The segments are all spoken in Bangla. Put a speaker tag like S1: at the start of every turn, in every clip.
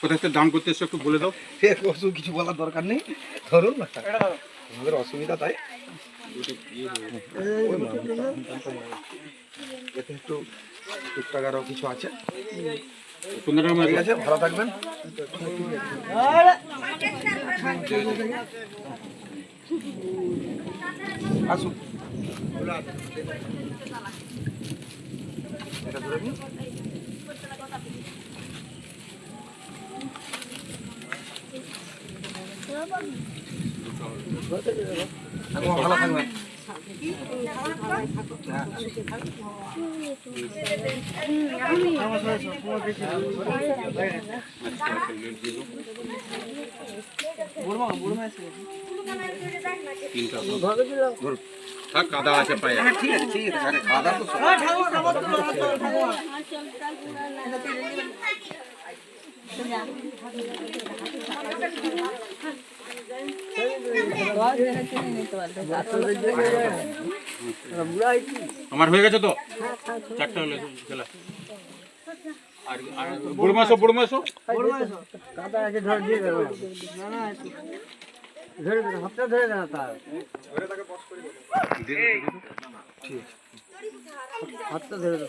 S1: কোথায় থেকে দান করতে এসছো একটু বলে দাও।
S2: সে কিছু কিছু বলার দরকার নেই। ধরুন না আমাদের অসুবিধা তাই। এতে একটু টুকটাক আরও কিছু আছে। ঠিক আছে ভালো থাকবেন। আসুন। এটা ধরে নিন। ভালো থাকবেন
S1: থাক কাদা আছে পায়ে
S2: হ্যাঁ ঠিক আছে ঠিক আছে আরে খাওয়া দাওয়া তো সব-
S1: আমার হয়ে গেছে তো? চারটা হলে খেলা। মাসো বুড়ো মাসো
S3: কাদা আছে ধরে দিয়ে দেবো ধরে হাতটা ধরে দেবো তার ধরে ধরে দেবো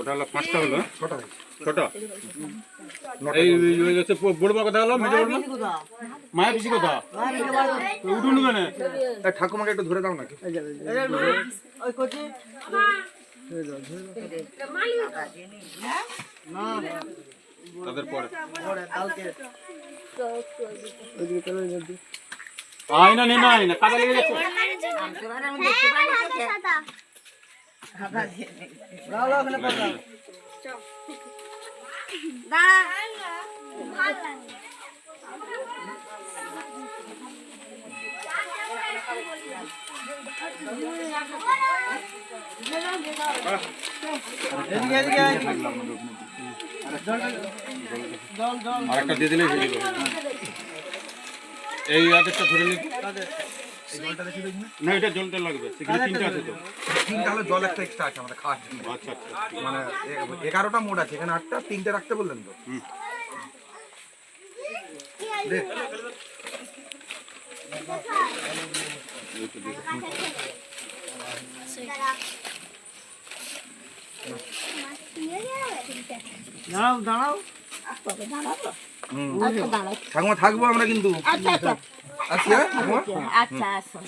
S1: ওটা হলো পাঁচটা হলো হ্যাঁ?
S2: ছটা
S1: ছটা এই হয়ে বুড়ো মা কথা হলো মেজো বুড়ো মায়ের বেশি কথা উঠুন কেন
S2: ঠাকুমাকে একটু ধরে দাও নাকি
S1: তাদের পরে
S3: পরে কালকে ওইদিকে চলে যাবে
S1: আয় না নেমে আয় না কাদা লেগে যাচ্ছে আরেকটা দিয়ে দিলে এই আদেরটা ধরে নিবি না এটা জলটা লাগবে। সেখানে তিনটা আছে তো।
S2: তিনটা হলো জল একটা এক্সট্রা আছে আমাদের খাওয়ার জন্য।
S1: আচ্ছা আচ্ছা।
S2: মানে এগারোটা মোড আছে এখানে আটটা তিনটে রাখতে বললেন তো।
S1: হুম।
S3: দাঁড়াও দাঁড়াও।
S2: ঠাকুমা থাকব আমরা কিন্তু।
S4: আচ্ছা আচ্ছা।
S2: আচ্ছা ঠাকুমা
S4: আচ্ছা আচ্ছা